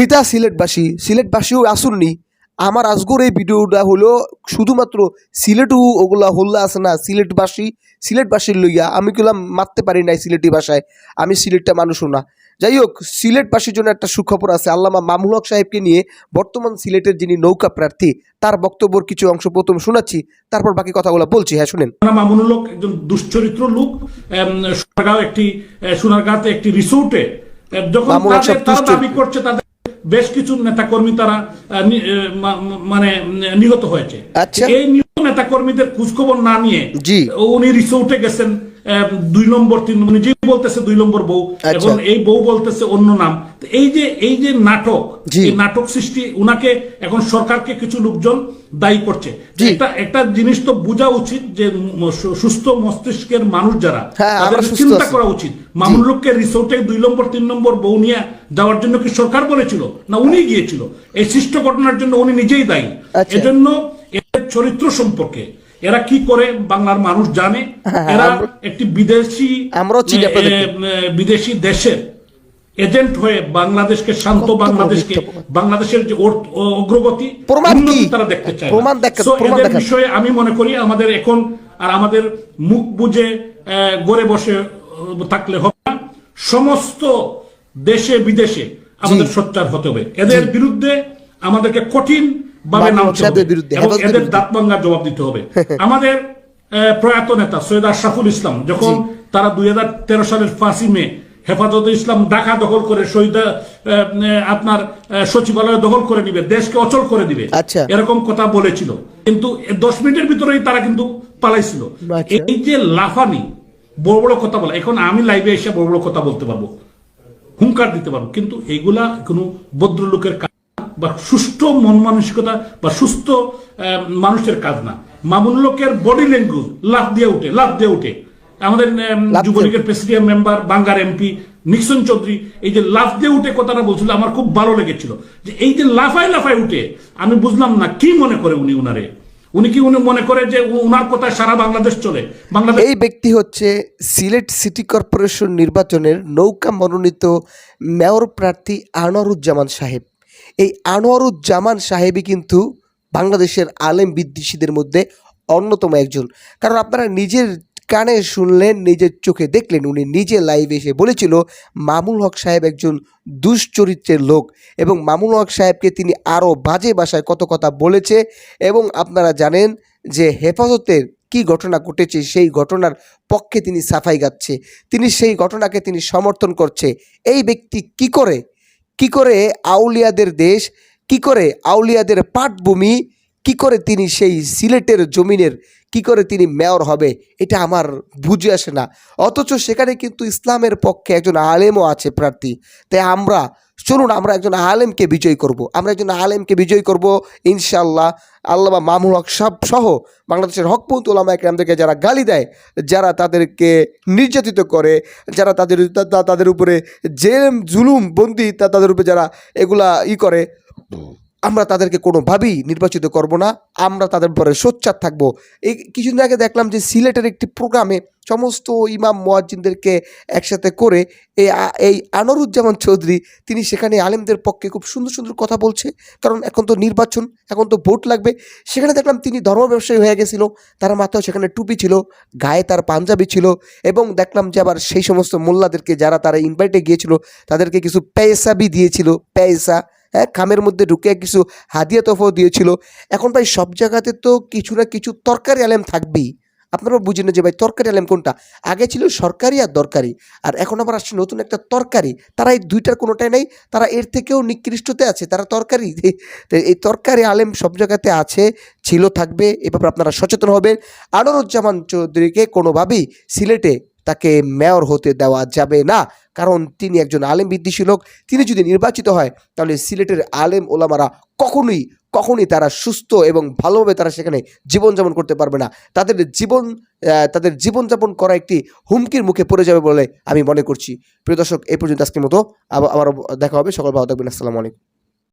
খিতা সিলেটবাসী সিলেটবাসীও আসুননি আমার আজগর এই ভিডিওটা হলো শুধুমাত্র সিলেটু ওগুলা হল্লা আছে না সিলেটবাসী সিলেটবাসীর লইয়া। আমি কইলাম মারতে পারি নাই সিলেটি ভাষায়। আমি সিলেটটা মানুষও না। যাই হোক সিলেটবাসীর জন্য একটা সুখবর আছে। আল্লামা মামুল হক সাহেবকে নিয়ে বর্তমান সিলেটের যিনি নৌকা প্রার্থী তার বক্তব্যর কিছু অংশ প্রথম শোনাচ্ছি তারপর বাকি কথাগুলো বলছি। হ্যাঁ শুনেন। না মামুনুল হক একজন দুশ্চরিত্র লোক। সোনারগাঁও একটি এ, সোনারগাঁতে একটি রিসোর্টে যখন তাদের-। দাবি করছে তাদের বেশ কিছু নেতাকর্মী তারা মানে নিহত হয়েছে আচ্ছা। এই নিহত নেতাকর্মীদের খোঁজখবর না নিয়ে। উনি রিসোর্টে গেছেন দুই নম্বর তিন নম্বর নিজেই বলতেছে দুই নম্বর বউ আচ্ছা। এবং এই বউ বলতেছে অন্য নাম। এই যে এই যে নাটক এই নাটক সৃষ্টি উনাকে এখন সরকারকে কিছু লোকজন দায়ী করছে। একটা একটা জিনিস তো বোঝা উচিত যে সুস্থ মস্তিষ্কের মানুষ যারা হ্যাঁ, তাদের চিন্তা করা উচিত। মামুন লোককে রিসোর্টে দুই নম্বর তিন নম্বর বউ নিয়ে যাওয়ার জন্য কি সরকার বলেছিল? না উনি গিয়েছিল? এই সৃষ্ট ঘটনার জন্য উনি নিজেই দায়ী। আচ্ছা। এজন্য এদের চরিত্র সম্পর্কে এরা কি করে বাংলার মানুষ জানে? হ্যাঁ, এরা একটি বিদেশি বিদেশি দেশের এজেন্ট হয়ে বাংলাদেশকে শান্ত বাংলাদেশকে বাংলাদেশের যে অগ্রগতি তারা দেখতে চায় এদের বিষয়ে আমি মনে করি আমাদের এখন আর আমাদের মুখ বুঝে গড়ে বসে থাকলে হবে না। সমস্ত দেশে বিদেশে আমাদের সোচ্চার হতে হবে। এদের বিরুদ্ধে আমাদেরকে কঠিন বিরুদ্ধে, এদের দাঁত জবাব দিতে হবে। আমাদের প্রয়াত নেতা সৈয়দ আশরাফুল ইসলাম যখন তারা দুই সালের ফাঁসি মে হেফাজতে ইসলাম ঢাকা দখল করে শহীদ আপনার সচিবালয় দখল করে নিবে দেশকে অচল করে দিবে আচ্ছা। এরকম কথা বলেছিল। কিন্তু দশ মিনিটের ভিতরেই তারা কিন্তু পালাইছিল। আচ্ছা। এই যে লাফানি বড় বড় কথা বলা এখন আমি লাইভে এসে বড় বড় কথা বলতে পারব। হুঙ্কার দিতে পারব। কিন্তু এইগুলা কোনো ভদ্রলোকের বা সুস্থ মন মানসিকতা বা সুস্থ মানুষের কাজ না মামুন লোকের বডি ল্যাঙ্গুয়েজ লাভ দিয়ে উঠে লাভ দিয়ে উঠে। আমাদের লাফ যুবলীগের প্রেসিডিয়াম মেম্বার বাঙ্গার এমপি নিক্সন চৌধুরী এই যে লাফ দিয়ে উঠে কথাটা বলছিল আমার খুব ভালো লেগেছিল। যে এই যে লাফায় লাফায় উঠে আমি বুঝলাম না কি মনে করে উনি উনারে। উনি কি উনি মনে করে যে উনার কথায় সারা বাংলাদেশ চলে? বাংলাদেশ এই ব্যক্তি হচ্ছে সিলেট সিটি কর্পোরেশন নির্বাচনের নৌকা মনোনীত মেয়র প্রার্থী আনোয়ারুজ্জামান সাহেব। এই আনোয়ারুজ্জামান সাহেবই কিন্তু বাংলাদেশের আলেম বিদ্বেষীদের মধ্যে অন্যতম একজন। কারণ আপনারা নিজের কানে শুনলেন, নিজের চোখে দেখলেন, উনি নিজে লাইভে এসে বলেছিল মামুল হক সাহেব একজন দুশ্চরিত্রের লোক। এবং মামুল হক সাহেবকে তিনি আরও বাজে ভাষায় কত কথা বলেছে এবং আপনারা জানেন যে হেফাজতের কি ঘটনা ঘটেছে, সেই ঘটনার পক্ষে তিনি সাফাই গাচ্ছে। তিনি সেই ঘটনাকে তিনি সমর্থন করছে। এই ব্যক্তি কি করে কি করে আউলিয়াদের দেশ কি করে আউলিয়াদের পাটভূমি কি করে তিনি সেই সিলেটের জমিনের কি করে তিনি মেয়র হবে, এটা আমার বুঝে আসে না। অথচ সেখানে কিন্তু ইসলামের পক্ষে একজন আলেমও আছে প্রার্থী। তাই আমরা, চলুন আমরা একজন আলেমকে বিজয় করব। আমরা একজন আলেমকে বিজয় করব ইনশাল্লাহ আল্লাহ মামুল হক সব সহ বাংলাদেশের হকপন্ত ওলামা একরামদেরকে যারা গালি দেয়, যারা তাদেরকে নির্যাতিত করে, যারা তাদের তাদের উপরে জেম জুলুম, বন্দি, তা, তাদের উপরে যারা এগুলা ই করে আমরা তাদেরকে কোনোভাবেই নির্বাচিত করব না, আমরা তাদের পরে সোচ্চার থাকব। এই কিছুদিন আগে দেখলাম যে সিলেটের একটি প্রোগ্রামে সমস্ত ইমাম মোয়াজ্জিনদেরকে একসাথে করে এই এই আনোরুজ্জামান চৌধুরী, তিনি সেখানে আলেমদের পক্ষে খুব সুন্দর সুন্দর কথা বলছে। কারণ এখন তো নির্বাচন, এখন তো ভোট লাগবে। সেখানে দেখলাম তিনি ধর্ম ব্যবসায়ী হয়ে গেছিল, তার মাথায় সেখানে টুপি ছিল, গায়ে তার পাঞ্জাবি ছিল এবং দেখলাম যে আবার সেই সমস্ত মোল্লাদেরকে যারা তারা ইনভাইটে গিয়েছিল, তাদেরকে কিছু পেয়েসাবি দিয়েছিল পেয়েসা হ্যাঁ খামের মধ্যে ঢুকে কিছু হাদিয়া তোফাও দিয়েছিল। এখন ভাই, সব জায়গাতে তো কিছু না কিছু তরকারি আলেম থাকবেই। আপনারা বুঝেন না যে ভাই, তরকারি আলেম কোনটা? আগে ছিল সরকারি আর দরকারি। আর এখন আবার আসছে নতুন একটা তরকারি। তারা এই দুইটার কোনোটাই নেই। তারা এর থেকেও নিকৃষ্টতে আছে। তারা তরকারি। এই তরকারি আলেম সব জায়গাতে আছে, ছিল, থাকবে। এ ব্যাপারে আপনারা সচেতন হবেন। আনোরুজ্জামান চৌধুরীকে কোনোভাবেই সিলেটে তাকে মেয়র হতে দেওয়া যাবে না। কারণ তিনি একজন আলেম বিদ্বেষী লোক। তিনি যদি নির্বাচিত হয়, তাহলে সিলেটের আলেম ওলামারা কখনোই কখনোই তারা সুস্থ এবং ভালোভাবে তারা সেখানে জীবনযাপন করতে পারবে না। তাদের জীবন তাদের জীবনযাপন করা একটি হুমকির মুখে পড়ে যাবে বলে আমি মনে করছি। প্রিয় দর্শক, এই পর্যন্ত আজকের মতো। আবার দেখা হবে। সকল ভালো থাকবেন। আসসালামু আলাইকুম।